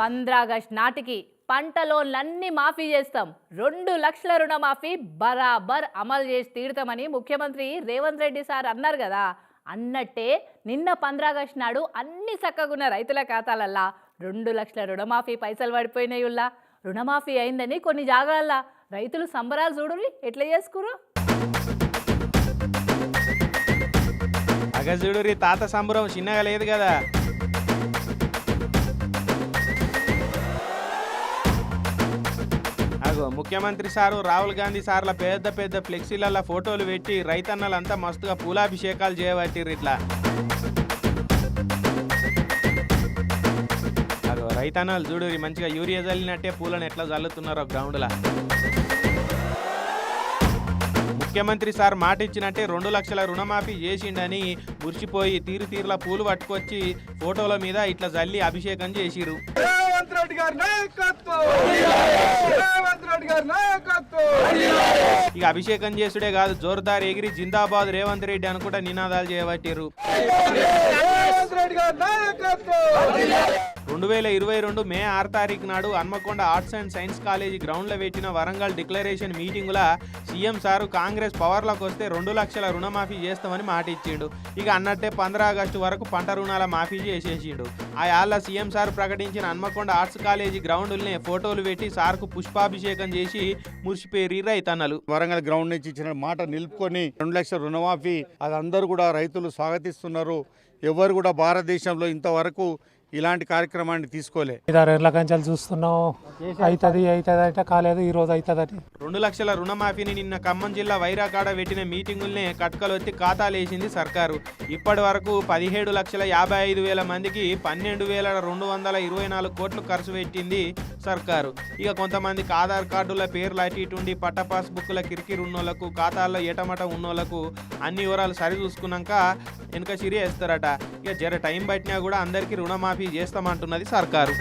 పంద్రాగస్ట్ నాటికి పంట లోన్లన్నీ మాఫీ చేస్తాం. రెండు లక్షల రుణమాఫీ బరాబర్ అమలు చేసి తీరుతామని ముఖ్యమంత్రి రేవంత్ రెడ్డి సార్ అన్నారు కదా. అన్నట్టే నిన్న పంద్రాగస్ట్ నాడు అన్ని చక్కగున్న రైతుల ఖాతాలల్లా రెండు లక్షల రుణమాఫీ పైసలు పడిపోయినాయుల్లా రుణమాఫీ అయిందని కొన్ని జాగాలల్లా రైతులు సంబరాలు చూడుని ఎట్లా చేసుకురు అగజుడు రీ తాత సంబరం చిన్నగా లేదు కదా. ముఖ్యమంత్రి సారు రాహుల్ గాంధీ సార్ల పెద్ద పెద్ద ఫ్లెక్సీలలో ఫోటోలు పెట్టి రైతన్నలంతా మస్తుగా పూలాభిషేకాలు చేయబట్టిర్రు ఇట్లా. అగో రైతన్నలు చూడు మంచిగా యూరియా చల్లినట్టే పూలను ఎట్లా చల్లుతున్నారో గ్రౌండ్లా ముఖ్యమంత్రి సార్ మాట ఇచ్చినట్టే రెండు లక్షల రుణమాఫీ చేసిండని మురిసిపోయి తీరు తీరుల పూలు పట్టుకొచ్చి ఫోటోల మీద ఇట్లా జల్లి అభిషేకం చేసిరు రేవంత్ రెడ్డి గారి నాయకత్వం! రేవంత్ రెడ్డి గారి నాయకత్వం! ఇక అభిషేకం చేసుడే కాదు జోర్దార్ ఎగిరి జిందాబాద్ రేవంత్ రెడ్డి అనుకుంటా నినాదాలు చేయబట్టిరు రేవంత్ రెడ్డి గారి నాయకత్వం! రెండు వేల ఇరవై రెండు మే ఆరు తారీఖు నాడు Hanmakonda arts and science college గ్రౌండ్లో పెట్టిన వరంగల్ డిక్లరేషన్ మీటింగుల సీఎం సారు కాంగ్రెస్ పవర్లోకి వస్తే రెండు లక్షల రుణమాఫీ చేస్తామని మాట ఇచ్చిండు. ఇక అన్నట్టే పంద్రా ఆగస్టు వరకు పంట రుణాల మాఫీ చేసేసిండు. ఆ యాళ్ళ సీఎం సార్ ప్రకటించిన హన్మకొండ ఆర్ట్స్ కాలేజీ గ్రౌండ్లనే ఫోటోలు పెట్టి సార్కు పుష్పాభిషేకం చేసి మురిసిపోయి రైతన్నలు. వరంగల్ గ్రౌండ్ నుంచి ఇచ్చిన మాట నిలుపుకొని రెండు లక్షల రుణమాఫీ అది అందరూ కూడా రైతులు స్వాగతిస్తున్నారు. ఎవరు కూడా భారతదేశంలో ఇంతవరకు ఇలాంటి కార్యక్రమాన్ని తీసుకోలే. ఐదారేళ్ళ కంచెలు చూస్తున్నాం అవుతుంది అవుతుంది అంటే కాలేదు ఈ రోజు అవుతుందని రెండు లక్షల రుణమాఫీని నిన్న ఖమ్మం జిల్లా వైరాకాడ పెట్టిన మీటింగుల్నే కట్కలొత్తి ఖాతాలేసింది సర్కారు. ఇప్పటి వరకు పదిహేడు లక్షల యాభై ఐదు వేల మందికి పన్నెండు వేల రెండు వందల ఇరవై నాలుగు కోట్లు ఖర్చు పెట్టింది సర్కారు. ఇక కొంతమందికి ఆధార్ కార్డుల పేర్లు అటు ఇటు ఉండి పట్ట పాస్ బుక్ల కిరికిరి ఉన్నోళ్ళకు ఖాతాల్లో ఏటమట ఉన్నోళ్ళకు అన్ని వివరాలు సరి చూసుకున్నాక వెనుక సిరి వేస్తారట. ఇక జర టైం పట్టినా కూడా అందరికీ రుణమాఫీ చేస్తామంటున్నది సర్కారు.